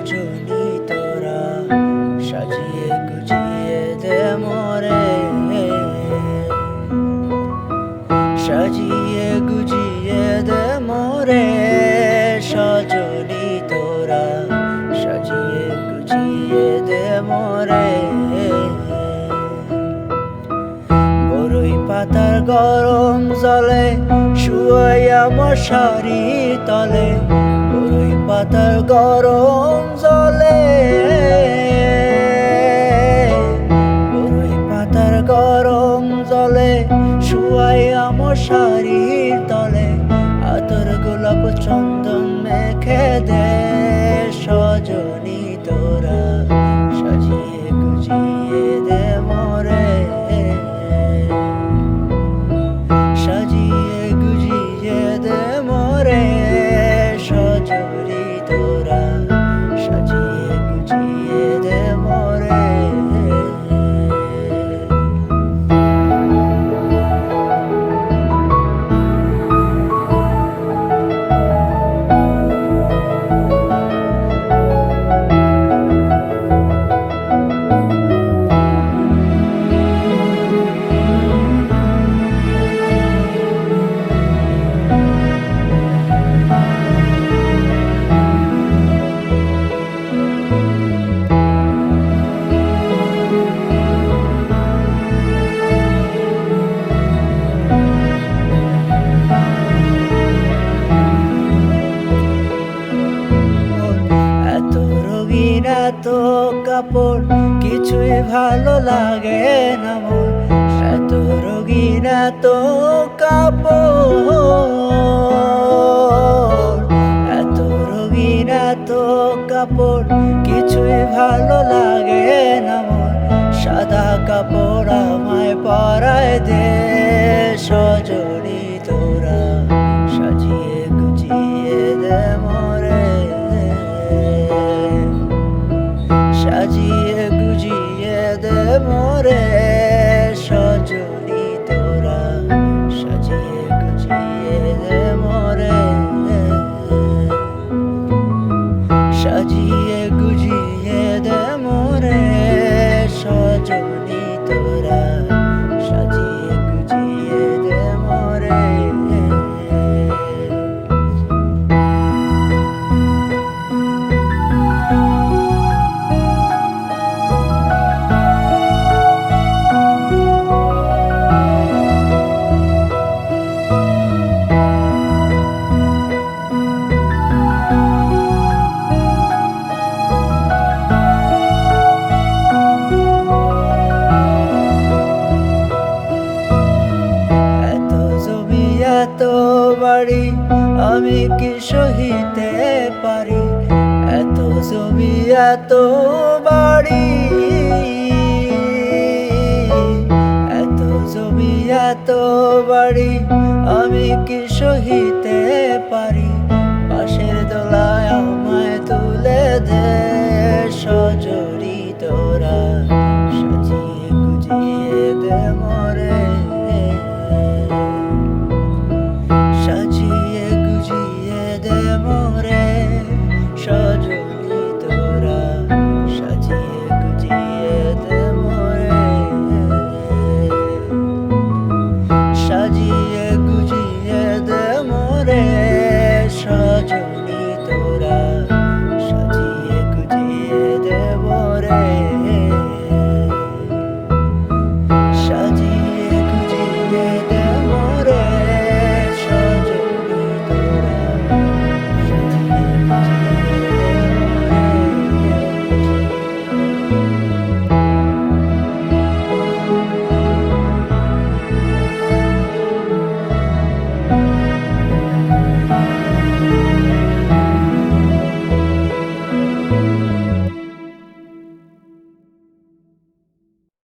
রজনী তোরা সাজিয়ে গুজিয়ে দে মোরে। সাজিয়ে গুজিয়ে দে মোরে, সজনী তোরা সাজিয়ে গুজিয়ে দে মোরে। বরই পাতার গরম জলে শুয়াইয়া মশারি তলে পাতার গরম জলে। বরই পাতার গরম জলে শুয়াইয়া মশারির তলে। আতর গোলাপ চন্দন মেখে দে এত কাপড়, কিছুই ভালো লাগে না মোর। এত রঙিন, এত কাপড়। এত রঙিন, এত কাপড়, কিছুই ভালো লাগে না মোর। সাদা কাপড় আমায় পরায় দে এত বাড়ি আমি কি সহিতে পারি? এত জমি এত বাড়ি। এত জমি এত বাড়ি